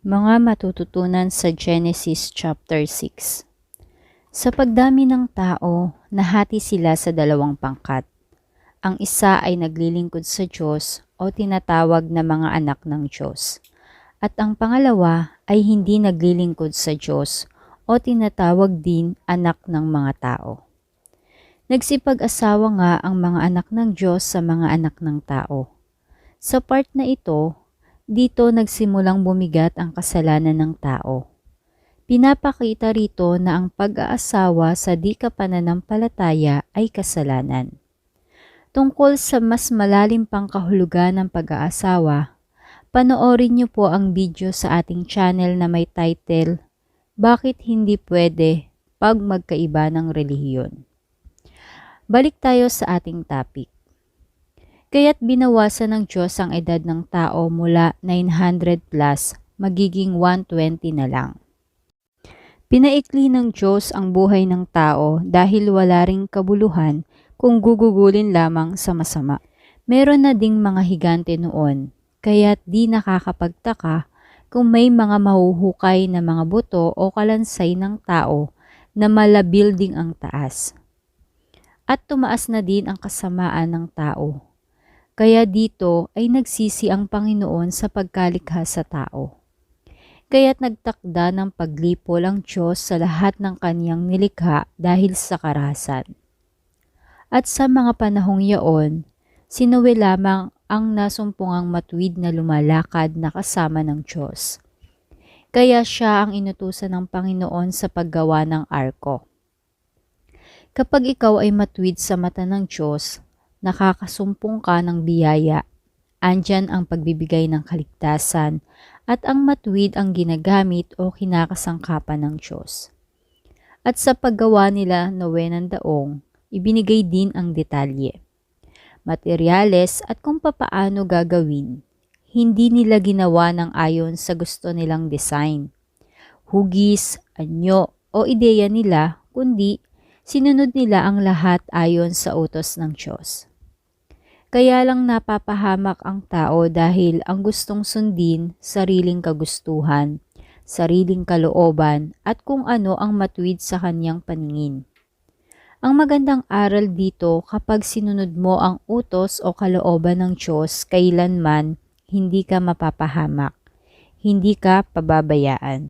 Mga matututunan sa Genesis chapter 6 Sa pagdami ng tao, nahati sila sa dalawang pangkat. Ang isa ay naglilingkod sa Diyos o tinatawag na mga anak ng Diyos. At ang pangalawa ay hindi naglilingkod sa Diyos o tinatawag din anak ng mga tao. Nagsipag-asawa nga ang mga anak ng Diyos sa mga anak ng tao. Sa part na ito, dito nagsimulang bumigat ang kasalanan ng tao. Pinapakita rito na ang pag-aasawa sa di kapananampalataya ay kasalanan. Tungkol sa mas malalim pang kahulugan ng pag-aasawa, panoorin niyo po ang video sa ating channel na may title, Bakit Hindi Pwede Pag Magkaiba ng Relihiyon. Balik tayo sa ating topic. Kaya't binawasan ng Diyos ang edad ng tao mula 900 plus, magiging 120 na lang. Pinaikli ng Diyos ang buhay ng tao dahil wala ring kabuluhan kung gugugulin lamang sa masama. Meron na ding mga higante noon, kaya't di nakakapagtaka kung may mga mahuhukay na mga buto o kalansay ng tao na malabil ding ang taas. At tumaas na din ang kasamaan ng tao kaya dito ay nagsisi ang Panginoon sa pagkalikha sa tao. Kaya't nagtakda ng paglipol ang Diyos sa lahat ng kanyang nilikha dahil sa karahasan. At sa mga panahong yaon, sinuwi lamang ang nasumpungang matuwid na lumalakad na kasama ng Diyos. Kaya siya ang inutusan ng Panginoon sa paggawa ng arko. Kapag ikaw ay matuwid sa mata ng Diyos, nakakasumpong ka ng biyaya. Andyan ang pagbibigay ng kaligtasan at ang matuwid ang ginagamit o kinakasangkapan ng Diyos. At sa paggawa nila Noe ng daong, ibinigay din ang detalye. Materyales at kung papaano gagawin. Hindi nila ginawa ng ayon sa gusto nilang design. Hugis, anyo o ideya nila, kundi sinunod nila ang lahat ayon sa utos ng Diyos. Kaya lang napapahamak ang tao dahil ang gustong sundin sariling kagustuhan, sariling kalooban at kung ano ang matuwid sa kanyang paningin. Ang magandang aral dito kapag sinunod mo ang utos o kalooban ng Diyos kailanman hindi ka mapapahamak, hindi ka pababayaan.